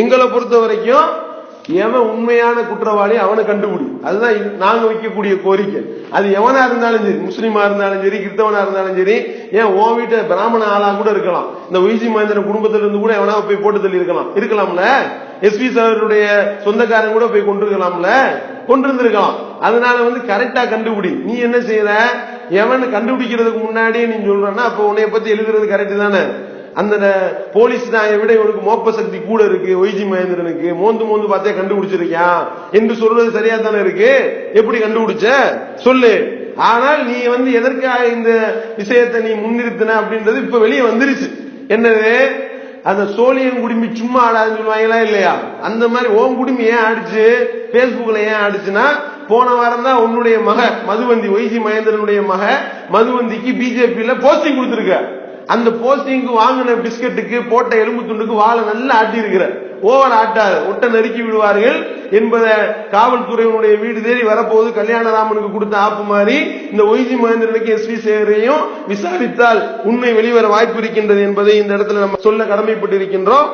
எங்களை பொறுத்த வரைக்கும் எவன் உண்மையான குற்றவாளி அவனை கண்டுபிடி. அதுதான் நாங்க வைக்கக்கூடிய கோரிக்கை. அது எவனா இருந்தாலும் சரி முஸ்லீமா இருந்தாலும் சரி கிறிஸ்தவனா இருந்தாலும் சரி ஏன் உன் வீட்டை பிராமண ஆளா கூட இருக்கலாம். இந்த ஒய்சி மகேந்திரன் குடும்பத்துல இருந்து கூட எவனா போய் போட்டு தள்ளி இருக்கலாம். இருக்கலாம்ல? எஸ்பி சாருடைய சொந்தக்காரன் கூட போய் கொண்டிருக்கலாம்ல? கொண்டிருந்திருக்கலாம். கொண்டு அதனால வந்து கரெக்டா கண்டுபிடி. நீ என்ன செய்யற எவன் கண்டுபிடிக்கிறதுக்கு முன்னாடியே நீ சொல்றன்னா அப்ப உன்னைய பத்தி எழுதுறது கரெக்ட் தானே? அந்த போலீஸ் நாயை விட இவனுக்கு மோப்ப சக்தி கூட இருக்கு ஒய்ஜி மகேந்திரனுக்கு. மோந்து மோந்து பார்த்தே கண்டுபிடிச்சிருக்கியான் என்று சொல்றது சரியா தானே இருக்கு? எப்படி கண்டுபிடிச்ச? சொல்லு. ஆனால் நீ வந்து எதற்காக இந்த விஷயத்தை நீ முன்னிறுத்தின அப்படின்றது இப்ப வெளியே வந்துருச்சு. என்னது? அந்த சோழியன் குடும்பி சும்மா ஆடாதுன்னு சொல்லுவாங்களா இல்லையா? அந்த மாதிரி ஓம் குடும்பி ஏன் ஆடிச்சு? பேஸ்புக்ல ஏன் ஆடிச்சுன்னா போன வாரம் தான் உன்னுடைய மக மதுவந்தி ஒய்ஜி மகேந்திரனுடைய மக மதுவந்திக்கு பிஜேபியில போஸ்டிங் கொடுத்துருக்க. அந்த போஸ்டிங்க்கு வாங்கின பிஸ்கட்டுக்கு போட்ட எலும்பு துண்டுக்கு வாழை நல்லா ஆட்டி இருக்கிறார் ஓவர் ஆட்டாது ஒட்ட நறுக்கி விடுவார்கள் என்பதை காவல்துறையினுடைய வீடு தேடி வரப்போது கல்யாணராமனுக்கு கொடுத்த ஆப்பு மாதிரி இந்த ஒய்ஜி மகேந்திரனுக்கு எஸ்பி சேகரையும் விசாரித்தால் உண்மை வெளிவர வாய்ப்பு இருக்கின்றது என்பதை இந்த இடத்துல நம்ம சொல்ல கடமைப்பட்டிருக்கின்றோம்.